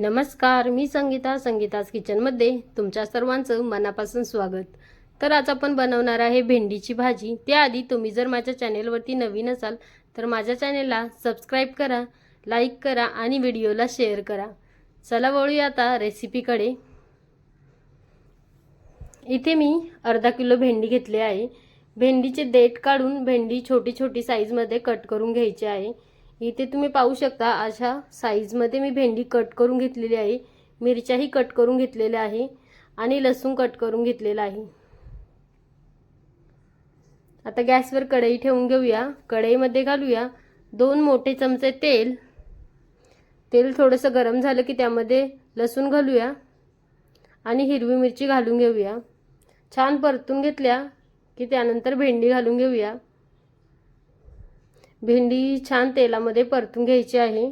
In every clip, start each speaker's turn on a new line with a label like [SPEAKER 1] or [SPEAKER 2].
[SPEAKER 1] नमस्कार मी संगीता संगीताज किचनमध्ये तुमच्या सर्वांचं मनापासून स्वागत. तर आज आपण बनवणार आहे भेंडीची भाजी. त्याआधी तुम्ही जर माझ्या चॅनेलवरती नवीन असाल तर माझ्या चॅनेलला सबस्क्राईब करा लाईक करा आणि व्हिडिओला शेअर करा. चला वळूया आता रेसिपीकडे. इथे मी अर्धा किलो भेंडी घेतली आहे. भेंडीचे देठ काढून भेंडी छोटी छोटी साईजमध्ये कट करून घ्यायची आहे. इथे तुम्ही पाहू शकता अशा साईजमध्ये मी भेंडी कट करून घेतलेली आहे. मिरच्याही कट करून घेतलेल्या आहे आणि लसूण कट करून घेतलेला आहे. आता गॅसवर कढई ठेवून घेऊया. कढईमध्ये घालूया दोन मोठे चमचे तेल. तेल थोडंसं गरम झालं की त्यामध्ये लसूण घालूया आणि हिरवी मिरची घालून घेऊया. छान परतून घेतल्या की त्यानंतर भेंडी घालून घेऊया. भेंडी छान तेलामध्ये परतून घ्यायची आहे.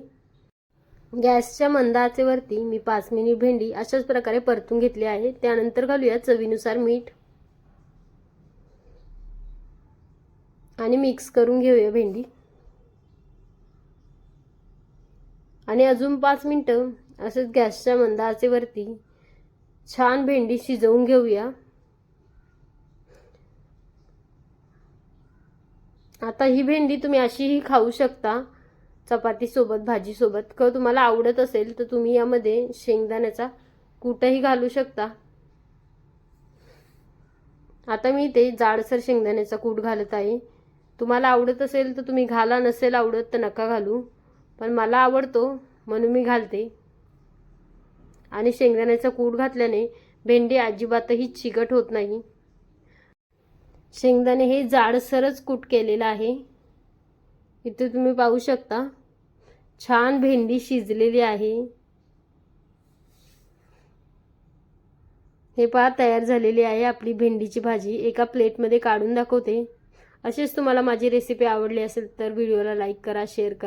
[SPEAKER 1] गॅसच्या मंद आचेवरती मी पाच मिनिट भेंडी अशाच प्रकारे परतून घेतली आहे. त्यानंतर घालूया चवीनुसार मीठ. आणि मिक्स करून घेऊया भेंडी. आणि अजून पाच मिनटं असंच गॅसच्या मंद आचेवरती छान भेंडी शिजवून घेऊया. आता ही भेंडी तुम्ही अशीही खाऊ शकता. चपातीसोबत भाजीसोबत किंवा तुम्हाला आवडत असेल तर तुम्ही यामध्ये शेंगदाण्याचा कुटही घालू शकता. आता मी ते जाडसर शेंगदाण्याचा कूट घालत आहे. तुम्हाला आवडत असेल तर तुम्ही घाला नसेल आवडत तर नका घालू. पण मला आवडतो म्हणून मी घालते. आणि शेंगदाण्याचा कूट घातल्याने भेंडी अजिबातही चिकट होत नाही. शेंगदाणे हे जाडसरच कूट केलेलं आहे. इथे तुम्ही पाहू शकता छान भेंडी शिजलेली आहे. हे पहा तयार झालेली आहे आपली भेंडीची भाजी. एका प्लेटमध्ये काढून दाखवते. असेच तुम्हाला माझी रेसिपी आवडली असेल तर व्हिडिओला लाईक करा शेअर करा.